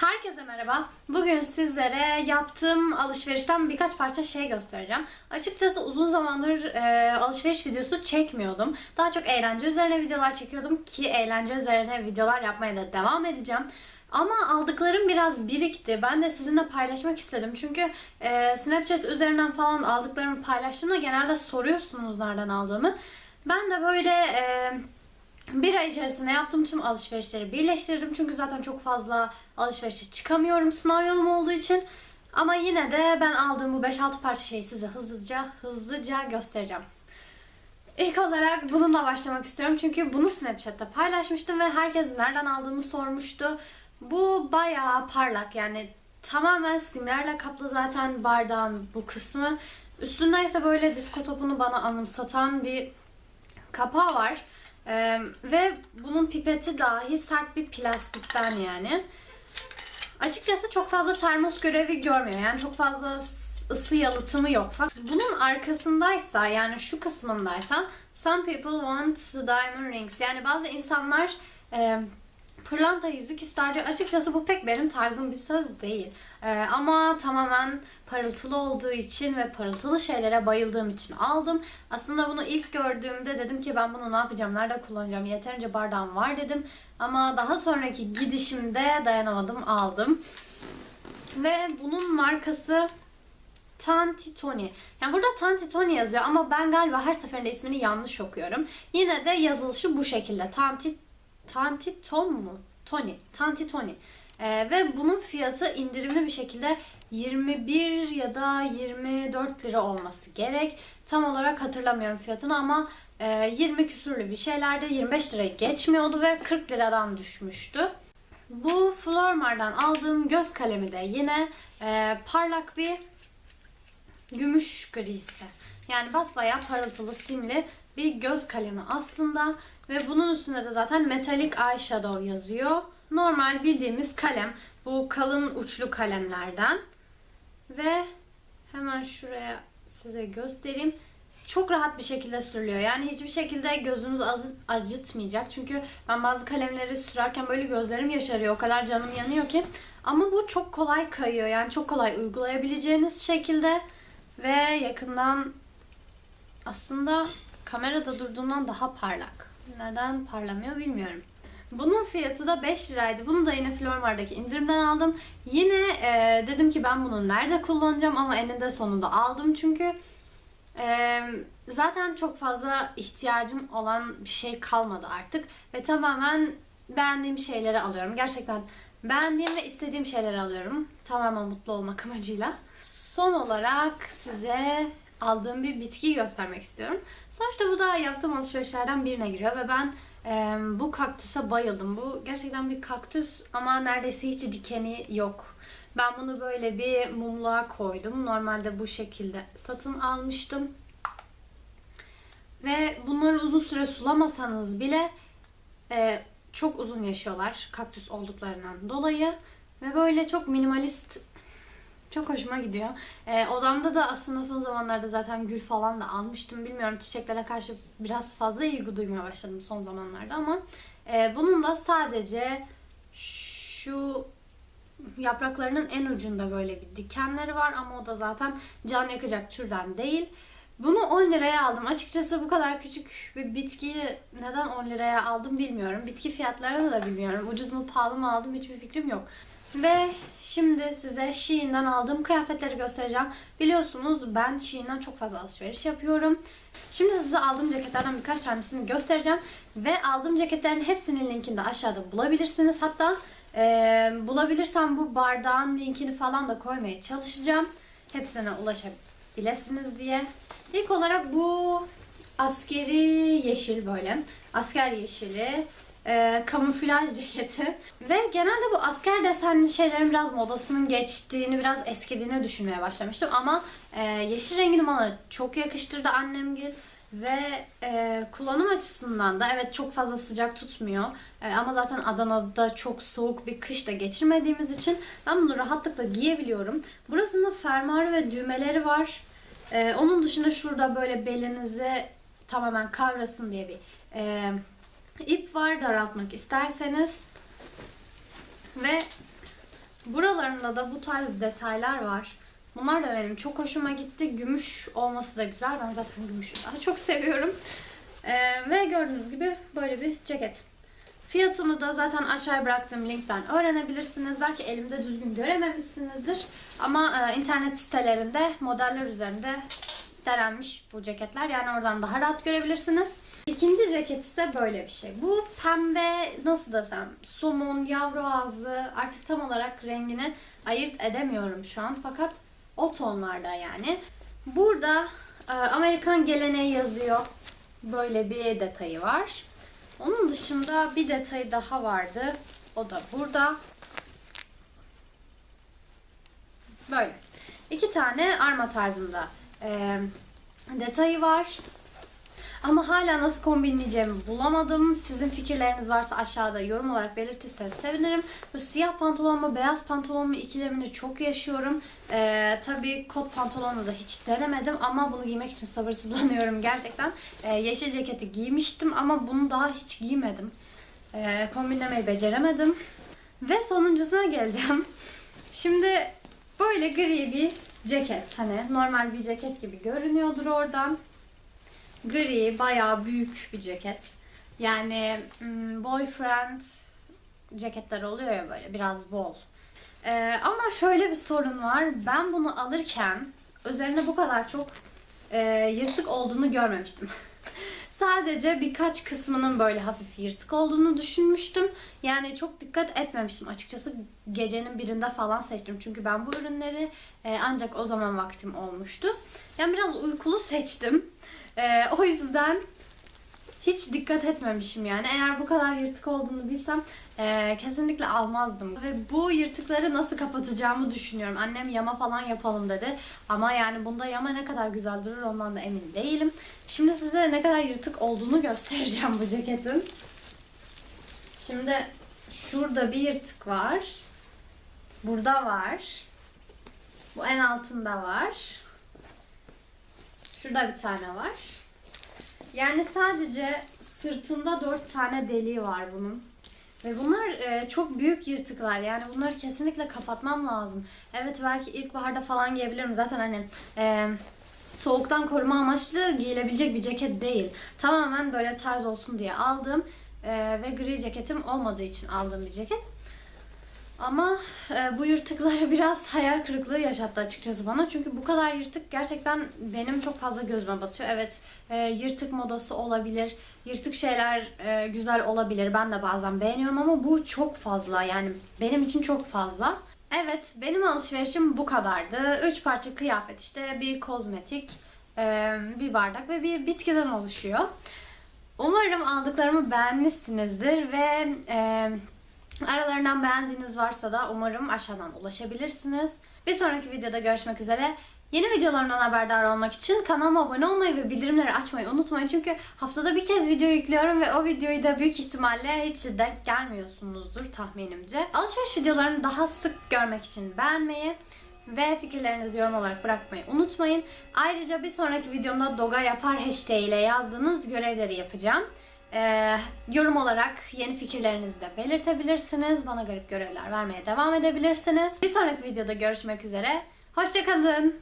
Herkese merhaba. Bugün sizlere yaptığım alışverişten birkaç parça şey göstereceğim. Açıkçası uzun zamandır e, alışveriş videosu çekmiyordum. Daha çok eğlence üzerine videolar çekiyordum ki eğlence üzerine videolar yapmaya da devam edeceğim. Ama aldıklarım biraz birikti. Ben de sizinle paylaşmak istedim. Çünkü e, Snapchat üzerinden falan aldıklarımı paylaştığımda genelde soruyorsunuz nereden aldığımı. Ben de böyle e, bir ay içerisinde yaptığım tüm alışverişleri birleştirdim. Çünkü zaten çok fazla alışverişe çıkamıyorum sınav yolum olduğu için. Ama yine de ben aldığım bu 5-6 parça şeyi size hızlıca hızlıca göstereceğim. İlk olarak bununla başlamak istiyorum. Çünkü bunu Snapchat'te paylaşmıştım ve herkes nereden aldığımı sormuştu. Bu bayağı parlak yani tamamen simlerle kaplı zaten bardağın bu kısmı. Üstünde ise böyle disko topunu bana anımsatan bir kapağı var. Ee, ve bunun pipeti dahi sert bir plastikten yani. Açıkçası çok fazla termos görevi görmüyor. Yani çok fazla ısı yalıtımı yok. Bunun arkasındaysa yani şu kısmındaysa some people want diamond rings. Yani bazı insanlar e, pırlanta yüzük ister diyor. Açıkçası bu pek benim tarzım bir söz değil. E, ama tamamen parıltılı olduğu için ve parıltılı şeylere bayıldığım için aldım. Aslında bunu ilk gördüğümde dedim ki ben bunu ne yapacağım, nerede kullanacağım, yeterince bardağım var dedim. Ama daha sonraki gidişimde dayanamadım, aldım. Ve bunun markası Tanti Tony. Yani burada Tanti Tony yazıyor ama ben galiba her seferinde ismini yanlış okuyorum. Yine de yazılışı bu şekilde. Tanti Tanti Ton mu? Tony. Tanti Tony. Ee, ve bunun fiyatı indirimli bir şekilde 21 ya da 24 lira olması gerek. Tam olarak hatırlamıyorum fiyatını ama e, 20 küsürlü bir şeylerde 25 lirayı geçmiyordu ve 40 liradan düşmüştü. Bu Flormar'dan aldığım göz kalemi de yine e, parlak bir gümüş grisi. Yani basbayağı parıltılı simli bir göz kalemi aslında. Ve bunun üstünde de zaten metalik eyeshadow yazıyor. Normal bildiğimiz kalem. Bu kalın uçlu kalemlerden. Ve hemen şuraya size göstereyim. Çok rahat bir şekilde sürülüyor. Yani hiçbir şekilde gözünüz acıtmayacak. Çünkü ben bazı kalemleri sürerken böyle gözlerim yaşarıyor. O kadar canım yanıyor ki. Ama bu çok kolay kayıyor. Yani çok kolay uygulayabileceğiniz şekilde ve yakından aslında kamerada durduğundan daha parlak. Neden parlamıyor bilmiyorum. Bunun fiyatı da 5 liraydı. Bunu da yine Flormar'daki indirimden aldım. Yine e, dedim ki ben bunu nerede kullanacağım ama eninde sonunda aldım çünkü e, zaten çok fazla ihtiyacım olan bir şey kalmadı artık ve tamamen beğendiğim şeyleri alıyorum. Gerçekten beğendiğim ve istediğim şeyleri alıyorum. Tamamen mutlu olmak amacıyla. Son olarak size aldığım bir bitkiyi göstermek istiyorum. Sonuçta bu da yaptığım alışverişlerden birine giriyor ve ben e, bu kaktüse bayıldım. Bu gerçekten bir kaktüs ama neredeyse hiç dikeni yok. Ben bunu böyle bir mumluğa koydum. Normalde bu şekilde satın almıştım. Ve bunları uzun süre sulamasanız bile e, çok uzun yaşıyorlar kaktüs olduklarından dolayı. Ve böyle çok minimalist çok hoşuma gidiyor. Ee, odamda da aslında son zamanlarda zaten gül falan da almıştım. Bilmiyorum çiçeklere karşı biraz fazla ilgi duymaya başladım son zamanlarda ama e, bunun da sadece şu yapraklarının en ucunda böyle bir dikenleri var ama o da zaten can yakacak türden değil. Bunu 10 liraya aldım. Açıkçası bu kadar küçük bir bitkiyi neden 10 liraya aldım bilmiyorum. Bitki fiyatlarını da bilmiyorum. Ucuz mu pahalı mı aldım hiçbir fikrim yok. Ve şimdi size Shein'den aldığım kıyafetleri göstereceğim. Biliyorsunuz ben Shein'den çok fazla alışveriş yapıyorum. Şimdi size aldığım ceketlerden birkaç tanesini göstereceğim. Ve aldığım ceketlerin hepsinin linkini de aşağıda bulabilirsiniz. Hatta e, bulabilirsem bu bardağın linkini falan da koymaya çalışacağım. Hepsine ulaşabilirsiniz diye. İlk olarak bu askeri yeşil böyle. Asker yeşili e, kamuflaj ceketi. Ve genelde bu asker desenli şeylerin biraz modasının geçtiğini, biraz eskidiğini düşünmeye başlamıştım. Ama e, yeşil rengini bana çok yakıştırdı annemgil. Ve e, kullanım açısından da evet çok fazla sıcak tutmuyor. E, ama zaten Adana'da çok soğuk bir kış da geçirmediğimiz için ben bunu rahatlıkla giyebiliyorum. Burasında fermuarı ve düğmeleri var. E, onun dışında şurada böyle belinizi tamamen kavrasın diye bir e, ip var daraltmak isterseniz. Ve Buralarında da bu tarz detaylar var. Bunlar da benim çok hoşuma gitti. Gümüş olması da güzel. Ben zaten gümüşü daha çok seviyorum. Ee, ve gördüğünüz gibi böyle bir ceket. Fiyatını da zaten aşağıya bıraktığım linkten öğrenebilirsiniz. Belki elimde düzgün görememişsinizdir. Ama e, internet sitelerinde modeller üzerinde denenmiş bu ceketler. Yani oradan daha rahat görebilirsiniz. İkinci ceket ise böyle bir şey. Bu pembe nasıl desem somun, yavru ağzı artık tam olarak rengini ayırt edemiyorum şu an. Fakat o tonlarda yani. Burada e, Amerikan geleneği yazıyor. Böyle bir detayı var. Onun dışında bir detayı daha vardı. O da burada. Böyle. İki tane arma tarzında e, detayı var. Ama hala nasıl kombinleyeceğimi bulamadım. Sizin fikirleriniz varsa aşağıda yorum olarak belirtirseniz sevinirim. Bu siyah pantolon mu beyaz pantolon mu ikilemini çok yaşıyorum. Ee, tabii kot pantolonu da hiç denemedim ama bunu giymek için sabırsızlanıyorum gerçekten. Ee, yeşil ceketi giymiştim ama bunu daha hiç giymedim. Ee, kombinlemeyi beceremedim. Ve sonuncusuna geleceğim. Şimdi böyle gri bir ceket. Hani normal bir ceket gibi görünüyordur oradan gri, bayağı büyük bir ceket. Yani hmm, boyfriend ceketler oluyor ya böyle biraz bol. Ee, ama şöyle bir sorun var. Ben bunu alırken üzerinde bu kadar çok e, yırtık olduğunu görmemiştim. Sadece birkaç kısmının böyle hafif yırtık olduğunu düşünmüştüm. Yani çok dikkat etmemiştim açıkçası. Gecenin birinde falan seçtim. Çünkü ben bu ürünleri e, ancak o zaman vaktim olmuştu. Yani biraz uykulu seçtim. E, o yüzden hiç dikkat etmemişim yani. Eğer bu kadar yırtık olduğunu bilsem e, kesinlikle almazdım. Ve bu yırtıkları nasıl kapatacağımı düşünüyorum. Annem yama falan yapalım dedi. Ama yani bunda yama ne kadar güzel durur ondan da emin değilim. Şimdi size ne kadar yırtık olduğunu göstereceğim bu ceketin. Şimdi şurada bir yırtık var. Burada var. Bu en altında var. Şurada bir tane var. Yani sadece sırtında dört tane deliği var bunun. Ve bunlar e, çok büyük yırtıklar. Yani bunları kesinlikle kapatmam lazım. Evet belki ilkbaharda falan giyebilirim. Zaten hani e, soğuktan koruma amaçlı giyilebilecek bir ceket değil. Tamamen böyle tarz olsun diye aldım. E, ve gri ceketim olmadığı için aldığım bir ceket. Ama e, bu yırtıkları biraz hayal kırıklığı yaşattı açıkçası bana. Çünkü bu kadar yırtık gerçekten benim çok fazla gözüme batıyor. Evet e, yırtık modası olabilir. Yırtık şeyler e, güzel olabilir. Ben de bazen beğeniyorum ama bu çok fazla. Yani benim için çok fazla. Evet benim alışverişim bu kadardı. Üç parça kıyafet işte bir kozmetik, e, bir bardak ve bir bitkiden oluşuyor. Umarım aldıklarımı beğenmişsinizdir ve e, aralarından beğendiğiniz varsa da umarım aşağıdan ulaşabilirsiniz. Bir sonraki videoda görüşmek üzere. Yeni videolarımdan haberdar olmak için kanalıma abone olmayı ve bildirimleri açmayı unutmayın. Çünkü haftada bir kez video yüklüyorum ve o videoyu da büyük ihtimalle hiç denk gelmiyorsunuzdur tahminimce. Alışveriş videolarını daha sık görmek için beğenmeyi ve fikirlerinizi yorum olarak bırakmayı unutmayın. Ayrıca bir sonraki videomda doga yapar hashtag ile yazdığınız görevleri yapacağım. Ee, yorum olarak yeni fikirlerinizi de belirtebilirsiniz. Bana garip görevler vermeye devam edebilirsiniz. Bir sonraki videoda görüşmek üzere. Hoşçakalın.